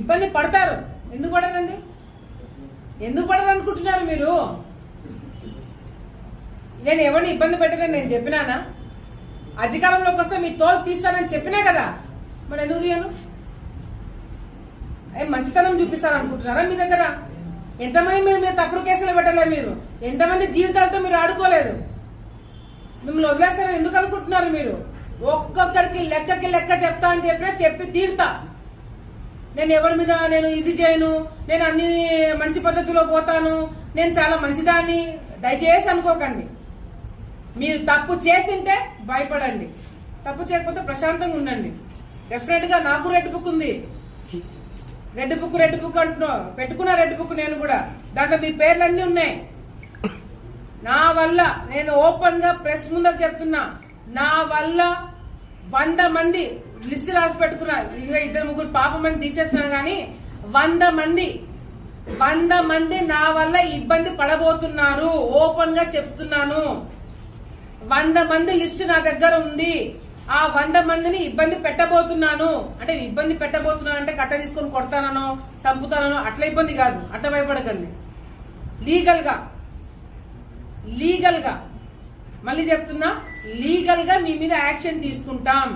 ఇబ్బంది పడతారు. ఎందుకు పడరండి? ఎందుకు పడరు అనుకుంటున్నారు మీరు? నేను ఎవరిని ఇబ్బంది పెట్టదని నేను చెప్పినానా? అధికారంలోకి వస్తే మీ తోలు తీస్తానని చెప్పినా కదా? మరి ఎందుకు తీయను? ఏ మంచితనం చూపిస్తారు అనుకుంటున్నారా మీ దగ్గర? ఎంతమంది మీరు మీరు తప్పుడు కేసులు పెట్టలే మీరు? ఎంతమంది జీవితాలతో మీరు ఆడుకోలేదు? మిమ్మల్ని వదిలేస్తారని ఎందుకు అనుకుంటున్నారు మీరు? ఒక్కొక్కరికి లెక్కకి లెక్క చెప్తా అని చెప్పినా చెప్పి తీరుతా. నేను ఎవరి మీద నేను ఇది చేయను నేను అన్ని మంచి పద్ధతిలో పోతాను నేను చాలా మంచిదాన్ని దయచేసి అనుకోకండి. మీరు తప్పు చేసింటే భయపడండి. తప్పు చేయకపోతే ప్రశాంతంగా ఉండండి. డెఫినెట్గా నాకు రెడ్ బుక్ ఉంది. రెడ్ బుక్ రెడ్ బుక్ అంటున్నావు పెట్టుకున్న రెడ్ బుక్ నేను కూడా. దాంట్లో మీ పేర్లన్నీ ఉన్నాయి. నా వల్ల నేను ఓపెన్గా ప్రెస్ ముందర చెప్తున్నా. నా వల్ల వంద మంది లిస్ట్ రాసి పెట్టుకున్నా ఇంకా ఇద్దరు ముగ్గురు పాపమని తీసేస్తున్నాను కానీ వంద మంది వంద మంది నా వల్ల ఇబ్బంది పడబోతున్నారు. ఓపెన్గా చెప్తున్నాను. వంద మంది లిస్ట్ నా దగ్గర ఉంది. ఆ వంద మందిని ఇబ్బంది పెట్టబోతున్నాను. అంటే ఇబ్బంది పెట్టబోతున్నాను అంటే కట్ట తీసుకొని కొడతానో చంపుతానో అట్లా ఇబ్బంది కాదు. అట్లా భయపడకండి. లీగల్గా లీగల్గా మళ్ళీ చెప్తున్నా లీగల్గా మీ మీద యాక్షన్ తీసుకుంటాం.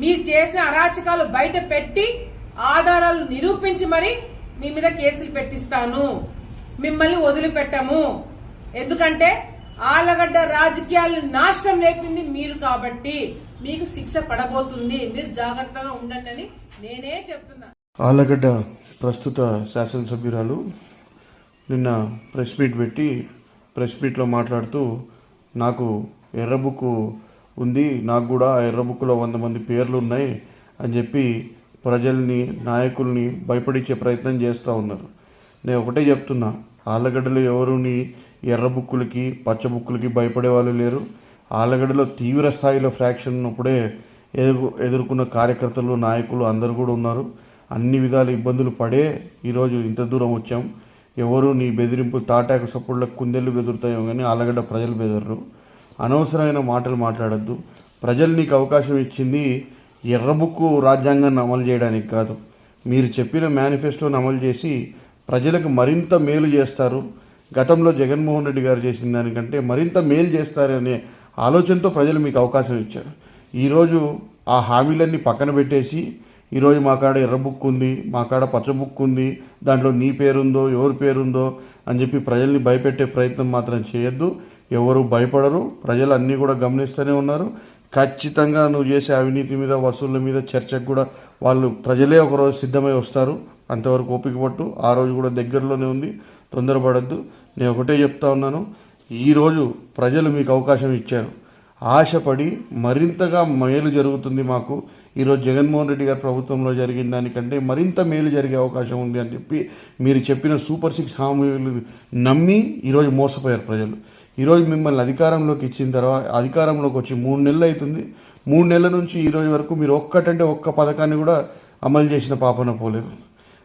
మీరు చేసిన అరాచకాలు బయట పెట్టి ఆధారాలు నిరూపించి మరి మీ మీద కేసులు పెట్టిస్తాను. మిమ్మల్ని వదిలిపెట్టము. ఎందుకంటే ఆలగడ్డ రాజకీయాలు నాశనం లేపింది మీరు కాబట్టి మీకు శిక్ష పడబోతుంది. మీరు జాగ్రత్తగా ఉండండి అని నేనే చెప్తున్నా. ఆలగడ్డ ప్రస్తుత శాసనసభ్యురాలు నిన్న ప్రెస్ మీట్ పెట్టి ప్రెస్ మీట్లో మాట్లాడుతూ నాకు ఎర్రబుక్కు ఉంది. నాకు కూడా ఆ ఎర్ర బుక్లో వంద మంది పేర్లు ఉన్నాయి అని చెప్పి ప్రజల్ని నాయకుల్ని భయపడించే ప్రయత్నం చేస్తూ ఉన్నారు. నేను ఒకటే చెప్తున్నా ఆలగడ్డలు ఎవరుని ఎర్ర బుక్కులకి పచ్చ బుక్కులకి భయపడే వాళ్ళు లేరు. ఆలగడ్డలో తీవ్ర స్థాయిలో ఫ్రాక్షన్ ఉన్నప్పుడే ఎదురు ఎదుర్కొన్న కార్యకర్తలు నాయకులు అందరూ కూడా ఉన్నారు. అన్ని విధాల ఇబ్బందులు పడే ఈరోజు ఇంత దూరం వచ్చాం. ఎవరు నీ బెదిరింపు తాటాకు సప్పుళ్ళకు కుందెళ్ళు బెదురుతాయో కానీ ఆలగడ్డ ప్రజలు బెదరరు. అనవసరమైన మాటలు మాట్లాడద్దు. ప్రజలు నీకు అవకాశం ఇచ్చింది ఎర్రబుక్కు రాజ్యాంగాన్ని అమలు చేయడానికి కాదు. మీరు చెప్పిన మేనిఫెస్టోని అమలు చేసి ప్రజలకు మరింత మేలు చేస్తారు. గతంలో జగన్మోహన్ రెడ్డి గారు చేసిన దానికంటే మరింత మేలు చేస్తారనే ఆలోచనతో ప్రజలు మీకు అవకాశం ఇచ్చారు. ఈరోజు ఆ హామీలన్నీ పక్కన పెట్టేసి ఈరోజు మా కాడ ఎర్ర బుక్ ఉంది మా కాడ పచ్చ బుక్ ఉంది దాంట్లో నీ పేరుందో ఎవరి పేరుందో అని చెప్పి ప్రజల్ని భయపెట్టే ప్రయత్నం మాత్రం చేయొద్దు. ఎవరు భయపడరు. ప్రజలు అన్నీ కూడా గమనిస్తూనే ఉన్నారు. ఖచ్చితంగా నువ్వు చేసే అవినీతి మీద వసూళ్ళ మీద చర్చకు కూడా వాళ్ళు ప్రజలే ఒకరోజు సిద్ధమై వస్తారు. అంతవరకు ఓపిక పట్టు. ఆ రోజు కూడా దగ్గరలోనే ఉంది. తొందరపడద్దు. నేను ఒకటే చెప్తా ఉన్నాను. ఈరోజు ప్రజలు మీకు అవకాశం ఇచ్చారు. ఆశపడి మరింతగా మేలు జరుగుతుంది మాకు. ఈరోజు జగన్మోహన్ రెడ్డి గారి ప్రభుత్వంలో జరిగిన దానికంటే మరింత మేలు జరిగే అవకాశం ఉంది అని చెప్పి మీరు చెప్పిన సూపర్ సిక్స్ హామీలు నమ్మి ఈరోజు మోసపోయారు ప్రజలు. ఈరోజు మిమ్మల్ని అధికారంలోకి ఇచ్చిన తర్వాత అధికారంలోకి వచ్చి మూడు నెలలు అవుతుంది. మూడు నెలల నుంచి ఈరోజు వరకు మీరు ఒక్కటంటే ఒక్క పథకాన్ని కూడా అమలు చేసిన పాపన పోలేదు.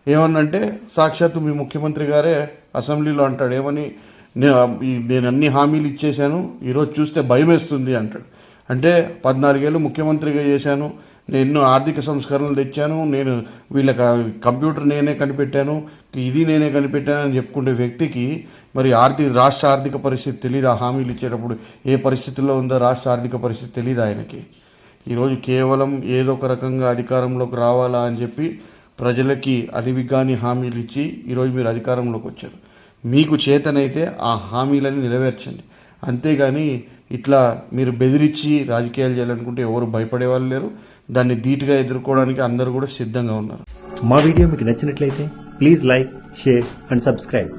ఏమన్నంటే సాక్షాత్తు మీ ముఖ్యమంత్రి గారే అసెంబ్లీలో అంటాడు ఏమని? నేను అన్ని హామీలు ఇచ్చేశాను. ఈరోజు చూస్తే భయం వేస్తుంది అంటాడు. అంటే పద్నాలుగేళ్ళు ముఖ్యమంత్రిగా చేశాను. నేను ఎన్నో ఆర్థిక సంస్కరణలు తెచ్చాను. నేను వీళ్ళకి కంప్యూటర్ నేనే కనిపెట్టాను. ఇది నేనే కనిపెట్టాను అని చెప్పుకునే వ్యక్తికి మరి ఆర్థిక రాష్ట్ర ఆర్థిక పరిస్థితి తెలియదు ఆ హామీలు ఇచ్చేటప్పుడు ఏ పరిస్థితుల్లో ఉందో రాష్ట్ర ఆర్థిక పరిస్థితి తెలియదు ఆయనకి. ఈరోజు కేవలం ఏదో ఒక రకంగా అధికారంలోకి రావాలా అని చెప్పి ప్రజలకి అలివిగాని హామీలు ఇచ్చి ఈరోజు మీరు అధికారంలోకి వచ్చారు. మీకు చేతనైతే ఆ హామీలని నెరవేర్చండి. అంతేగాని ఇట్లా మీరు బెదిరించి రాజకీయాలు చేయాలనుకుంటే ఎవరు భయపడే వాళ్ళు లేరు. దాన్ని ధీటుగా ఎదుర్కోవడానికి అందరూ కూడా సిద్ధంగా ఉన్నారు. మా వీడియో మీకు నచ్చినట్లయితే please like share and subscribe.